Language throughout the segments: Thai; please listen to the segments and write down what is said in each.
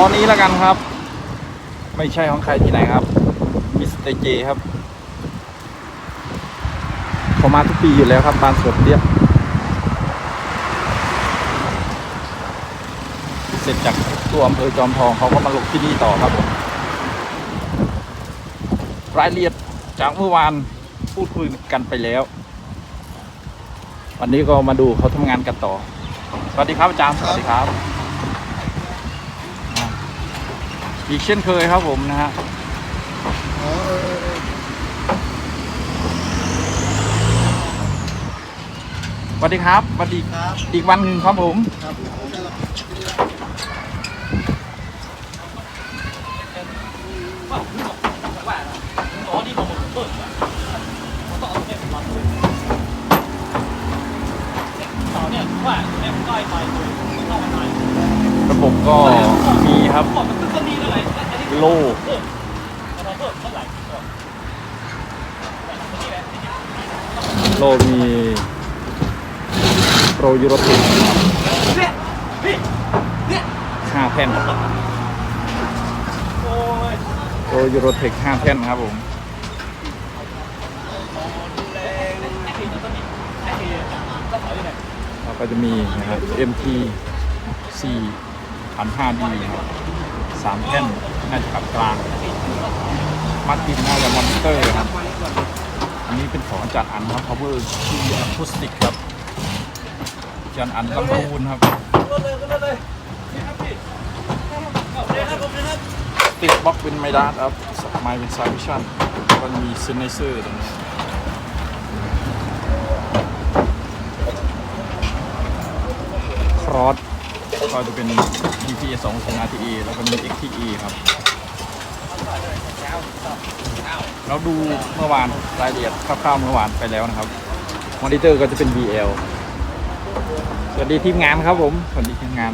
ล้อนี้แล้วกันครับ ไม่ใช่ของใครที่ไหนครับมิสเตอร์เจครับผมมาทุกปีอยู่แล้วครับบานสวนเรียบเสร็จจากตัวอำเภอจอมทองเขาก็มาลงที่นี่ต่อครับรายละเอียดจากเมื่อวานพูดคุยกันไปแล้ว วันนี้ก็มาดูเขาทำงานกันต่อ สวัสดีครับอาจารย์ สวัสดีครับอ่า อีกเช่นเคยครับผมนะฮะอ๋อเออเออเออสวัสดีครับสวัสดีครับอีกวันหนึ่งครับผม ครับ ระบบก็มีครับ โลโลมีโปรยูโรติกห้าแท่นโปรยูโรเทคห้าแท่นครับผมแล้วก็จะมีนะครับ MT 4 1 5 d นะครับสามแท่น น่าจะกับกลางมาร์ตินน่าจะมอนิเตอร์ครับ อันนี้เป็นของอาจารย์อันครับ power ที่อะคูสติกครับอาจารย์อันลำพูนครับติดบล็อกเป็นไมดาสครับไมเป็นไซวิชั่นก็มีเซนเนเซอร์ตรงนี้ครอสก็จะเป็น DPA 2ของ RTE แล้วก็มี XTE ครับ เราดูเมื่อวานรายละเอียดคร่าวๆเมื่อวานไปแล้วนะครับ มอนิเตอร์ก็จะเป็น VL สวัสดีทีมงานครับผม สวัสดีทีมงาน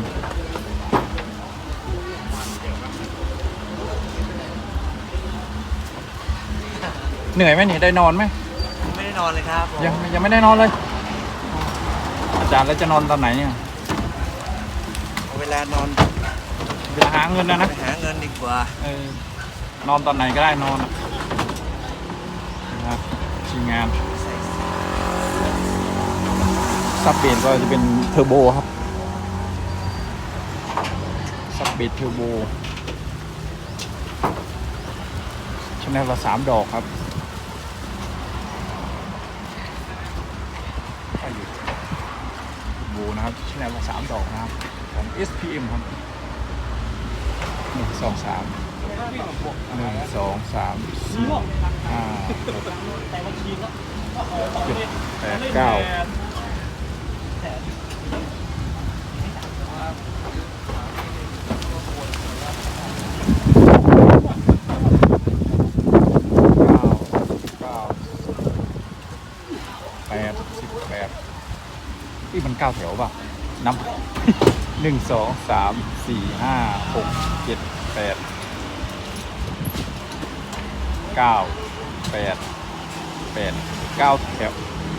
เหนื่อยไหมนี่ได้นอนไหม ไม่ได้นอนเลยครับผมยังยังไม่ได้นอนเลย อาจารย์แล้วจะนอนตอนไหนเนี่ย เอาเวลานอนเวลาหาเงินนะนะไปหาเงินดีกว่า เออ นอนตอนไหนก็ได้นอนนะครับทีมงานซับเบดก็จะเป็นเทอร์โบครับซับเบดเทอร์โบชแนลละสามดอกครับใช่อยู่เทอร์โบนะครับชแนลละสามดอกนะครับของ SPM ครับหนึ่งสองสาม หนึ่งสองสามสี่ห้าหกเจ็ดแปดเก้าเก้าเก้าแปดสิบแปดที่มันเก้าแถวป่ะนับหนึ่งสองสามสี่ห้าหกเจ็ดแปด เก้าแปดแปดเก้าแถว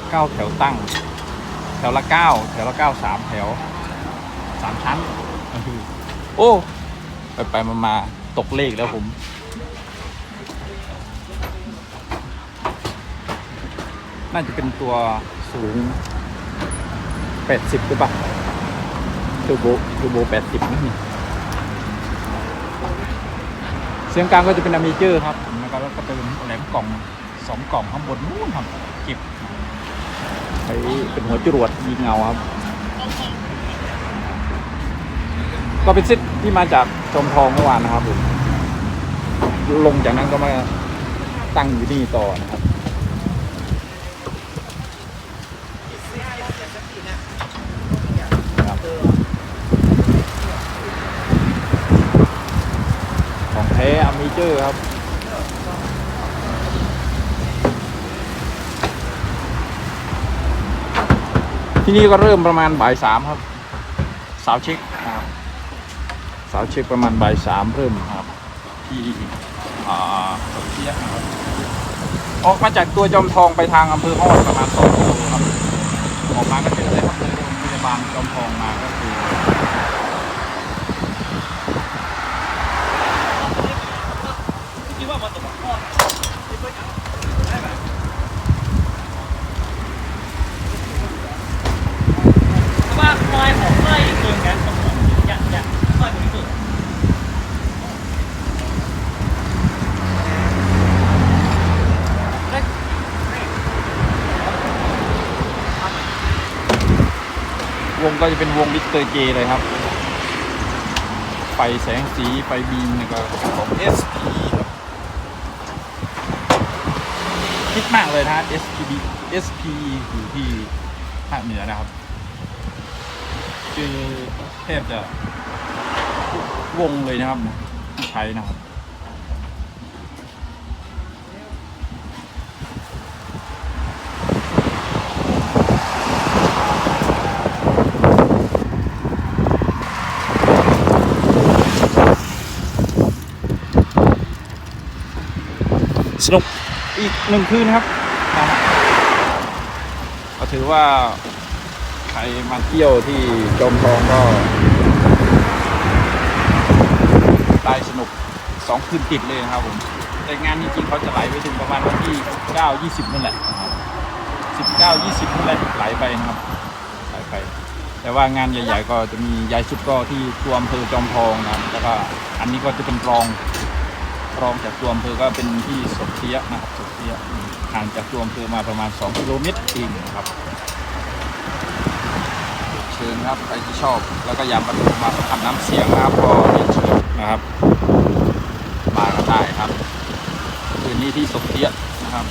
เก้าแถวตั้ง แถวละเก้าแถวละเก้าสามแถวสามชั้น โอ้ไปไปมามาตกเลขแล้วผม น่าจะเป็นตัวสูงแปดสิบหรือเปล่าทูโบทูโบแปดสิบนี่ เสียงกลางก็จะเป็นอะมิเจอร์ครับแล้วก็แล้วก็เติมแหลมกล่องสองกล่องข้างบนนู้นครับเก็บใช้เป็นหัวจรวดยิงเงาครับ ก็เป็นเซตที่มาจากจอมทองเมื่อวานนะครับผมลงจากนั้นก็มาตั้งอยู่นี่ต่อนะครับ ของแท้อเมเจอร์ครับที่นี่ก็เริ่มประมาณบ่ายสามครับ สาวเช็คครับสาวเช็คประมาณบ่ายสามเริ่มครับ ที่อ่าสมเทียครับออกมาจากตัวจอมทองไปทางอำเภอฮอดประมาณสองกิโลครับออกมาก็เจอเลยครับเลยโรงพยาบาลจอมทองมาก็คือ ก็จะเป็นวงมิสเตอร์เจเลยครับ ไฟแสงสี ไฟบีมนี่ก็ของ SP ครับคิดมากเลยนะ SPB SP อยู่ที่ภาคเหนือนะครับ คือแทบจะวงเลยนะครับใช้นะครับ สนุกอีกหนึ่งคืนครับก็ถือว่าใครมาเที่ยวที่จอมทองก็ ได้สนุกสองคืนติดเลยนะครับผมแต่งานจริงๆเขาจะไหลไปถึงประมาณวันที่9 20นั่นแหละนะครับ19 20นั่นแหละไหลไปนะครับไหลไป แต่ว่างานใหญ่ ๆ ก็จะมีใหญ่สุดก็ที่ตัวอำเภอจอมทองนะครับแล้วก็อันนี้ก็จะเป็นรอง รองจากตัวอำเภอก็เป็นที่สบเทียนะครับสบเทียห่างจากตัวอำเภอมาประมาณ 2 กิโลเมตรเองนะครับเชิญครับใครที่ชอบแล้วก็อยากมาดูมาสัมผัสน้ำเสียงนะครับก็เรียนเชิญนะครับมากันได้ครับคืนนี้ที่สบเทียนะครับ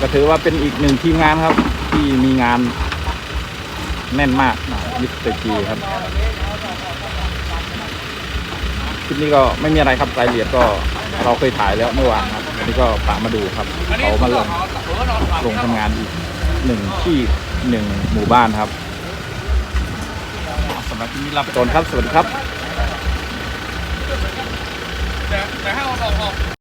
ก็ถือว่าเป็นอีกหนึ่งทีมงานครับ ที่มีงานแน่นมากมิสเตอร์จีครับคลิปนี้ก็ไม่มีอะไรครับรายละเอียดก็เราเคยถ่ายแล้วเมื่อวานครับนี่ก็ฝากมาดูครับเขามาลงลงทำงานอีกหนึ่งที่หนึ่งหมู่บ้านครับสำหรับที่นี้ลาไปก่อนครับสวัสดีครับแต่แต่ให้เราออก